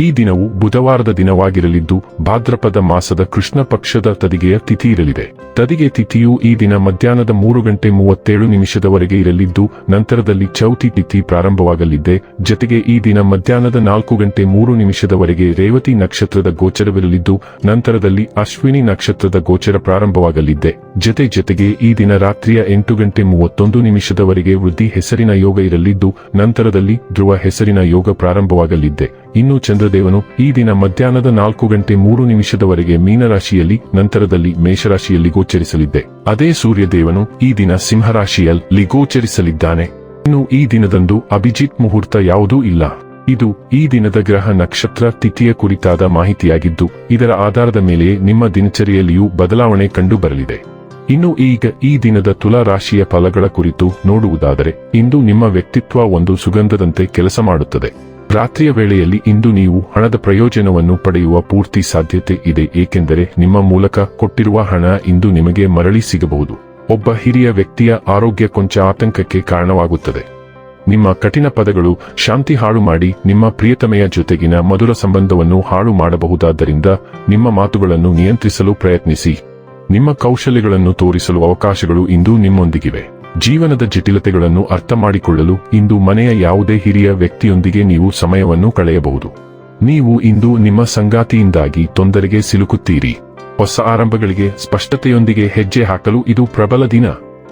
ಈ ದಿನವು ಬುಧವಾರದ ದಿನವಾಗಿರಲಿದ್ದು, ಭಾದ್ರಪದ ಮಾಸದ ಕೃಷ್ಣ ಪಕ್ಷದ ತದಿಗೆಯ ತಿಥಿ ಇರಲಿದೆ. ತದಿಗೆ ತಿಥಿಯು ಈ ದಿನ ಮಧ್ಯಾಹ್ನದ ಮೂರು ಗಂಟೆ ಮೂವತ್ತೇಳು ನಿಮಿಷದವರೆಗೆ ಇರಲಿದ್ದು, ನಂತರದಲ್ಲಿ ಚೌತಿ ತಿಥಿ ಪ್ರಾರಂಭವಾಗಲಿದೆ. ಜತೆಗೆ ಈ ದಿನ ಮಧ್ಯಾಹ್ನದ ನಾಲ್ಕು ಗಂಟೆ ಮೂರು ನಿಮಿಷದವರೆಗೆ ರೇವತಿ ನಕ್ಷತ್ರದ ಗೋಚರವಿರಲಿದ್ದು, ನಂತರದಲ್ಲಿ ಅಶ್ವಿನಿ ನಕ್ಷತ್ರದ ಗೋಚರ ಪ್ರಾರಂಭವಾಗಲಿದೆ. ಜತೆ ಜತೆಗೆ ಈ ದಿನ ರಾತ್ರಿಯ ಎಂಟು ಗಂಟೆ ಮೂವತ್ತೊಂದು ನಿಮಿಷದವರೆಗೆ ವೃದ್ಧಿ ಹೆಸರಿನ ಯೋಗ ಇರಲಿದ್ದು, ನಂತರದಲ್ಲಿ ಧ್ರುವ ಹೆಸರಿನ ಯೋಗ ಪ್ರಾರಂಭವಾಗಲಿದೆ. ಇನ್ನು ಚಂದ್ರದೇವನು ಈ ದಿನ ಮಧ್ಯಾಹ್ನದ ನಾಲ್ಕು ಗಂಟೆ ಮೂರು ನಿಮಿಷದವರೆಗೆ ಮೀನರಾಶಿಯಲ್ಲಿ, ನಂತರದಲ್ಲಿ ಮೇಷರಾಶಿಯಲ್ಲಿ ಗೋಚರಿಸಲಿದ್ದೆ. ಅದೇ ಸೂರ್ಯದೇವನು ಈ ದಿನ ಸಿಂಹರಾಶಿಯಲ್ಲಿ ಗೋಚರಿಸಲಿದ್ದಾನೆ. ಇನ್ನು ಈ ದಿನದಂದು ಅಭಿಜಿತ್ ಮುಹೂರ್ತ ಯಾವುದೂ ಇಲ್ಲ. ಇದು ಈ ದಿನದ ಗ್ರಹ ನಕ್ಷತ್ರ ತಿಥಿಯ ಕುರಿತಾದ ಮಾಹಿತಿಯಾಗಿದ್ದು, ಇದರ ಆಧಾರದ ಮೇಲೆ ನಿಮ್ಮ ದಿನಚರಿಯಲ್ಲಿಯೂ ಬದಲಾವಣೆ ಕಂಡುಬರಲಿದೆ. ಇನ್ನು ಈಗ ಈ ದಿನದ ತುಲಾ ರಾಶಿಯ ಫಲಗಳ ಕುರಿತು ನೋಡುವುದಾದರೆ, ಇಂದು ನಿಮ್ಮ ವ್ಯಕ್ತಿತ್ವ ಒಂದು ಸುಗಂಧದಂತೆ ಕೆಲಸ ಮಾಡುತ್ತದೆ. ರಾತ್ರಿಯ ವೇಳೆಯಲ್ಲಿ ಇಂದು ನೀವು ಹಣದ ಪ್ರಯೋಜನವನ್ನು ಪಡೆಯುವ ಪೂರ್ತಿ ಸಾಧ್ಯತೆ ಇದೆ, ಏಕೆಂದರೆ ನಿಮ್ಮ ಮೂಲಕ ಕೊಟ್ಟಿರುವ ಹಣ ಇಂದು ನಿಮಗೆ ಮರಳಿ ಸಿಗಬಹುದು. ಒಬ್ಬ ಹಿರಿಯ ವ್ಯಕ್ತಿಯ ಆರೋಗ್ಯ ಕೊಂಚ ಆತಂಕಕ್ಕೆ ಕಾರಣವಾಗುತ್ತದೆ. ನಿಮ್ಮ ಕಠಿಣ ಪದಗಳು ಶಾಂತಿ ಹಾಳು ಮಾಡಿ ನಿಮ್ಮ ಪ್ರಿಯತಮೆಯ ಜೊತೆಗಿನ ಮಧುರ ಸಂಬಂಧವನ್ನು ಹಾಳು ಮಾಡಬಹುದಾದ್ದರಿಂದ ನಿಮ್ಮ ಮಾತುಗಳನ್ನು ನಿಯಂತ್ರಿಸಲು ಪ್ರಯತ್ನಿಸಿ. ನಿಮ್ಮ ಕೌಶಲ್ಯಗಳನ್ನು ತೋರಿಸಲು ಅವಕಾಶಗಳು ಇಂದು ನಿಮ್ಮೊಂದಿಗಿವೆ. ಜೀವನದ ಜಟಿಲತೆಗಳನ್ನು ಅರ್ಥ ಮಾಡಿಕೊಳ್ಳಲು ಇಂದು ಮನೆಯ ಯಾವುದೇ ಹಿರಿಯ ವ್ಯಕ್ತಿಯೊಂದಿಗೆ ನೀವು ಸಮಯವನ್ನು ಕಳೆಯಬಹುದು. ನೀವು ಇಂದು ನಿಮ್ಮ ಸಂಗಾತಿಯಿಂದಾಗಿ ತೊಂದರೆಗೆ ಸಿಲುಕುತ್ತೀರಿ. ಹೊಸ ಆರಂಭಗಳಿಗೆ ಸ್ಪಷ್ಟತೆಯೊಂದಿಗೆ ಹೆಜ್ಜೆ ಹಾಕಲು ಇದು ಪ್ರಬಲ ದಿನ.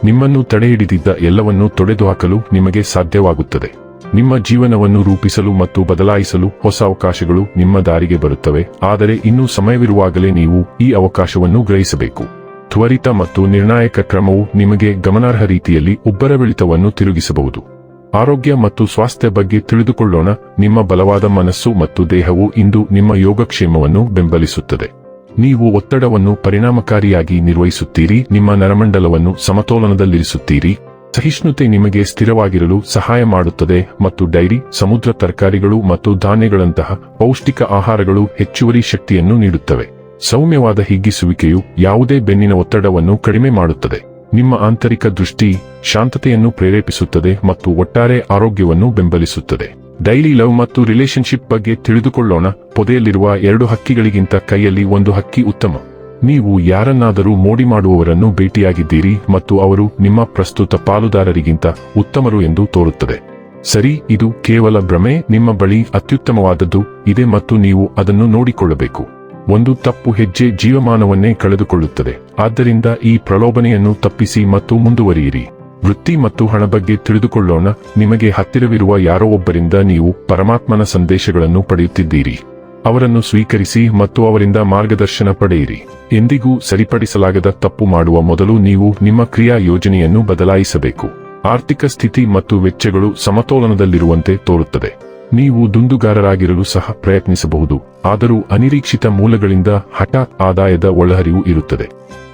ನಿಮ್ಮನ್ನು ತಡೆಹಿಡಿದಿದ್ದ ಎಲ್ಲವನ್ನೂ ತೊಡೆದುಹಾಕಲು ನಿಮಗೆ ಸಾಧ್ಯವಾಗುತ್ತದೆ. ನಿಮ್ಮ ಜೀವನವನ್ನು ರೂಪಿಸಲು ಮತ್ತು ಬದಲಾಯಿಸಲು ಹೊಸ ಅವಕಾಶಗಳು ನಿಮ್ಮ ದಾರಿಗೆ ಬರುತ್ತವೆ. ಆದರೆ ಇನ್ನೂ ಸಮಯವಿರುವಾಗಲೇ ನೀವು ಈ ಅವಕಾಶವನ್ನು ಗ್ರಹಿಸಬೇಕು. ತ್ವರಿತ ಮತ್ತು ನಿರ್ಣಾಯಕ ಕ್ರಮವು ನಿಮಗೆ ಗಮನಾರ್ಹ ರೀತಿಯಲ್ಲಿ ಉಬ್ಬರವಿಳಿತವನ್ನು ತಿರುಗಿಸಬಹುದು. ಆರೋಗ್ಯ ಮತ್ತು ಸ್ವಾಸ್ಥ್ಯ ಬಗ್ಗೆ ತಿಳಿದುಕೊಳ್ಳೋಣ, ನಿಮ್ಮ ಬಲವಾದ ಮನಸ್ಸು ಮತ್ತು ದೇಹವು ಇಂದು ನಿಮ್ಮ ಯೋಗಕ್ಷೇಮವನ್ನು ಬೆಂಬಲಿಸುತ್ತದೆ. ನೀವು ಒತ್ತಡವನ್ನು ಪರಿಣಾಮಕಾರಿಯಾಗಿ ನಿರ್ವಹಿಸುತ್ತೀರಿ, ನಿಮ್ಮ ನರಮಂಡಲವನ್ನು ಸಮತೋಲನದಲ್ಲಿರಿಸುತ್ತೀರಿ. ಸಹಿಷ್ಣುತೆ ನಿಮಗೆ ಸ್ಥಿರವಾಗಿರಲು ಸಹಾಯ ಮಾಡುತ್ತದೆ ಮತ್ತು ಡೈರಿ, ಸಮುದ್ರ ತರಕಾರಿಗಳು ಮತ್ತು ಧಾನ್ಯಗಳಂತಹ ಪೌಷ್ಟಿಕ ಆಹಾರಗಳು ಹೆಚ್ಚುವರಿ ಶಕ್ತಿಯನ್ನು ನೀಡುತ್ತವೆ. ಸೌಮ್ಯವಾದ ಹಿಗ್ಗಿಸುವಿಕೆಯು ಯಾವುದೇ ಬೆನ್ನಿನ ಒತ್ತಡವನ್ನು ಕಡಿಮೆ ಮಾಡುತ್ತದೆ. ನಿಮ್ಮ ಆಂತರಿಕ ದೃಷ್ಟಿ ಶಾಂತತೆಯನ್ನು ಪ್ರೇರೇಪಿಸುತ್ತದೆ ಮತ್ತು ಒಟ್ಟಾರೆ ಆರೋಗ್ಯವನ್ನು ಬೆಂಬಲಿಸುತ್ತದೆ. ಡೈಲಿ ಲವ್ ಮತ್ತು ರಿಲೇಶನ್ಶಿಪ್ ಬಗ್ಗೆ ತಿಳಿದುಕೊಳ್ಳೋಣ. ಪೊದೆಯಲ್ಲಿರುವ ಎರಡು ಹಕ್ಕಿಗಳಿಗಿಂತ ಕೈಯಲ್ಲಿ ಒಂದು ಹಕ್ಕಿ ಉತ್ತಮ. ನೀವು ಯಾರನ್ನಾದರೂ ಮೋಡಿ ಮಾಡುವವರನ್ನು ಭೇಟಿಯಾಗಿದ್ದೀರಿ ಮತ್ತು ಅವರು ನಿಮ್ಮ ಪ್ರಸ್ತುತ ಪಾಲುದಾರರಿಗಿಂತ ಉತ್ತಮರು ಎಂದು ತೋರುತ್ತದೆ. ಸರಿ, ಇದು ಕೇವಲ ಭ್ರಮೆ, ನಿಮ್ಮ ಬಳಿ ಅತ್ಯುತ್ತಮವಾದದ್ದು ಇದೆ ಮತ್ತು ನೀವು ಅದನ್ನು ನೋಡಿಕೊಳ್ಳಬೇಕು. ಒಂದು ತಪ್ಪು ಹೆಜ್ಜೆ ಜೀವಮಾನವನ್ನೇ ಕಳೆದುಕೊಳ್ಳುತ್ತದೆ. ಆದ್ದರಿಂದ ಈ ಪ್ರಲೋಭನೆಯನ್ನು ತಪ್ಪಿಸಿ ಮತ್ತು ಮುಂದುವರಿಯಿರಿ. ವೃತ್ತಿ ಮತ್ತು ಹಣ ಬಗ್ಗೆ ತಿಳಿದುಕೊಳ್ಳೋಣ. ನಿಮಗೆ ಹತ್ತಿರವಿರುವ ಯಾರೋ ಒಬ್ಬರಿಂದ ನೀವು ಪರಮಾತ್ಮನ ಸಂದೇಶಗಳನ್ನು ಪಡೆಯುತ್ತಿದ್ದೀರಿ. ಅವರನ್ನು ಸ್ವೀಕರಿಸಿ ಮತ್ತು ಅವರಿಂದ ಮಾರ್ಗದರ್ಶನ ಪಡೆಯಿರಿ. ಎಂದಿಗೂ ಸರಿಪಡಿಸಲಾಗದ ತಪ್ಪು ಮಾಡುವ ಮೊದಲು ನೀವು ನಿಮ್ಮ ಕ್ರಿಯಾ ಯೋಜನೆಯನ್ನು ಬದಲಾಯಿಸಬೇಕು. ಆರ್ಥಿಕ ಸ್ಥಿತಿ ಮತ್ತು ವೆಚ್ಚಗಳು ಸಮತೋಲನದಲ್ಲಿರುವಂತೆ ತೋರುತ್ತದೆ. ನೀವು ದುಂದುಗಾರರಾಗಿರಲು ಸಹ ಪ್ರಯತ್ನಿಸಬಹುದು. ಆದರೂ ಅನಿರೀಕ್ಷಿತ ಮೂಲಗಳಿಂದ ಹಠಾತ್ ಆದಾಯದ ಒಳಹರಿವು ಇರುತ್ತದೆ.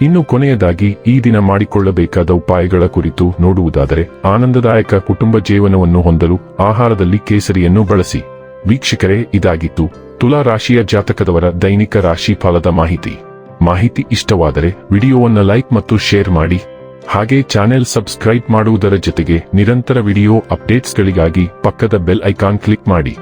ಇನ್ನು ಕೊನೆಯದಾಗಿ, ಈ ದಿನ ಮಾಡಿಕೊಳ್ಳಬೇಕಾದ ಉಪಾಯಗಳ ಕುರಿತು ನೋಡುವುದಾದರೆ, ಆನಂದದಾಯಕ ಕುಟುಂಬ ಜೀವನವನ್ನು ಹೊಂದಲು ಆಹಾರದಲ್ಲಿ ಕೇಸರಿಯನ್ನು ಬಳಸಿ. ವೀಕ್ಷಕರೇ, ಇದಾಗಿತ್ತು ತುಲಾ ರಾಶಿಯ ಜಾತಕದವರ ದೈನಿಕ ರಾಶಿ ಫಲದ ಮಾಹಿತಿ. ಮಾಹಿತಿ ಇಷ್ಟವಾದರೆ ವಿಡಿಯೋವನ್ನ ಲೈಕ್ ಮತ್ತು ಶೇರ್ ಮಾಡಿ. ಹಾಗೆ ಚಾನೆಲ್ ಸಬ್ಸ್ಕ್ರೈಬ್ ಮಾಡುವುದರ ಜೊತೆಗೆ ನಿರಂತರ ವಿಡಿಯೋ ಅಪ್ಡೇಟ್ಸ್ಗಳಿಗಾಗಿ ಪಕ್ಕದ ಬೆಲ್ ಐಕಾನ್ ಕ್ಲಿಕ್ ಮಾಡಿ.